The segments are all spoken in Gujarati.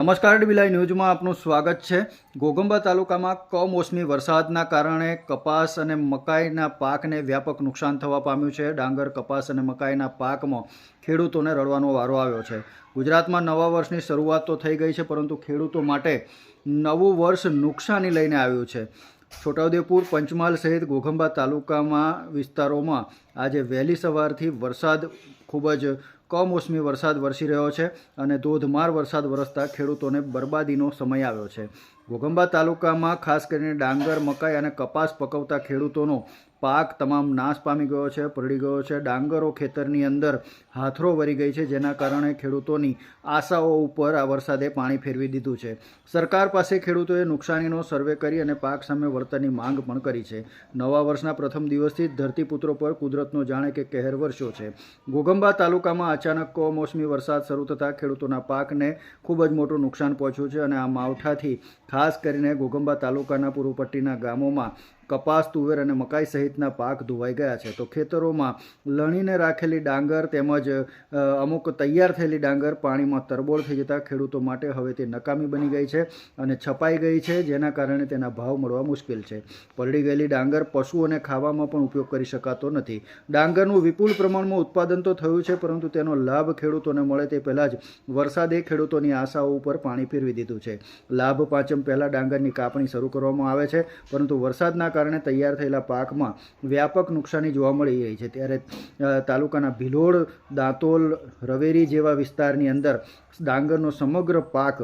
નમસ્કાર ડીબીલાઈ ન્યૂઝમાં આપનું સ્વાગત છે. ઘોગંબા તાલુકામાં કમોસમી વરસાદના કારણે કપાસ અને મકાઈના પાકને વ્યાપક નુકસાન થવા પામ્યું છે. ડાંગર, કપાસ અને મકાઈના પાકમાં ખેડૂતોને રડવાનો વારો આવ્યો છે. ગુજરાતમાં નવા વર્ષની શરૂઆત તો થઈ ગઈ છે, પરંતુ ખેડૂતો માટે નવું વર્ષ નુકસાની લઈને આવ્યું છે. છોટાઉદેપુર, પંચમહાલ સહિત ઘોઘંબા તાલુકામાં વિસ્તારોમાં આજે વહેલી સવારથી વરસાદ ખૂબ જ કમોસમી વરસાદ વરસી રહ્યો છે અને ધોધમાર વરસાદ વરસતા ખેડૂતોને બરબાદીનો સમય આવ્યો છે. ઘોઘંબા તાલુકામાં ખાસ કરીને ડાંગર, મકાઈ અને કપાસ પકવતા ખેડૂતોનો પાક તમામ નાશ પામી ગયો છે પલળી ગયો છે. ડાંગરો ખેતરની અંદર હાથરો વરી ગઈ છે, જેના કારણે ખેડૂતોની આશાઓ ઉપર આ વરસાદે પાણી ફેરવી દીધું છે. સરકાર પાસે ખેડૂતોએ નુકસાનીનો સર્વે કરી અને પાક સામે વળતરની માંગ પણ કરી છે. નવા વર્ષના પ્રથમ દિવસથી ધરતીપુત્રો પર કુદરતનો જાણે કે કહેર વરસ્યો છે. ઘોઘંબા તાલુકામાં અચાનક કમોસમી વરસાદ શરૂ થતાં ખેડૂતોના પાકને ખૂબ જ મોટું નુકસાન પહોંચ્યું છે અને આ માવઠાથી, ખાસ કરીને ઘોઘંબા તાલુકાના પૂર્વ પટ્ટીના ગામોમાં કપાસ, તુવેર અને મકાઈ સહિતના પાક ધોવાઈ ગયા છે. તો ખેતરોમાં લણીને રાખેલી ડાંગર તેમજ અમુક તૈયાર થયેલી ડાંગર પાણીમાં તરબોળ થઈ જતાં ખેડૂતો માટે હવે તે નકામી બની ગઈ છે અને છપાઈ ગઈ છે, જેના કારણે તેના ભાવ મળવા મુશ્કેલ છે. પલળી ગયેલી ડાંગર પશુઓને ખાવામાં પણ ઉપયોગ કરી શકાતો નથી. ડાંગરનું વિપુલ પ્રમાણમાં ઉત્પાદન તો થયું છે, પરંતુ તેનો લાભ ખેડૂતોને મળે તે પહેલાં જ વરસાદે ખેડૂતોની આશાઓ ઉપર પાણી ફેરવી દીધું છે. લાભ પાંચમ પહેલાં ડાંગરની કાપણી શરૂ કરવામાં આવે છે, પરંતુ વરસાદના કારણે તૈયાર થયેલા પાકમાં વ્યાપક નુકસાની જોવા મળી રહી છે. ત્યારે તાલુકાના ભિલોડ, દાંતોલ, રવેરી જેવા વિસ્તારની અંદર ડાંગરનો સમગ્ર પાક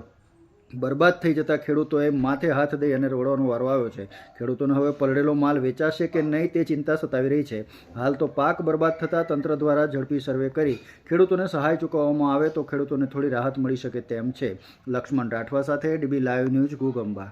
બરબાદ થઈ જતા ખેડૂતોએ માથે હાથ દઈ અને રોડવાનો વારો આવ્યો છે. ખેડૂતોને હવે પલળેલો માલ વેચાશે કે નહીં તે ચિંતા સતાવી રહી છે. હાલ તો પાક બરબાદ થતાં તંત્ર દ્વારા ઝડપી સર્વે કરી ખેડૂતોને સહાય ચૂકવવામાં આવે તો ખેડૂતોને થોડી રાહત મળી શકે તેમ છે. લક્ષ્મણ રાઠવા સાથે ડીબી લાઈવ ન્યૂઝ ગુગંબા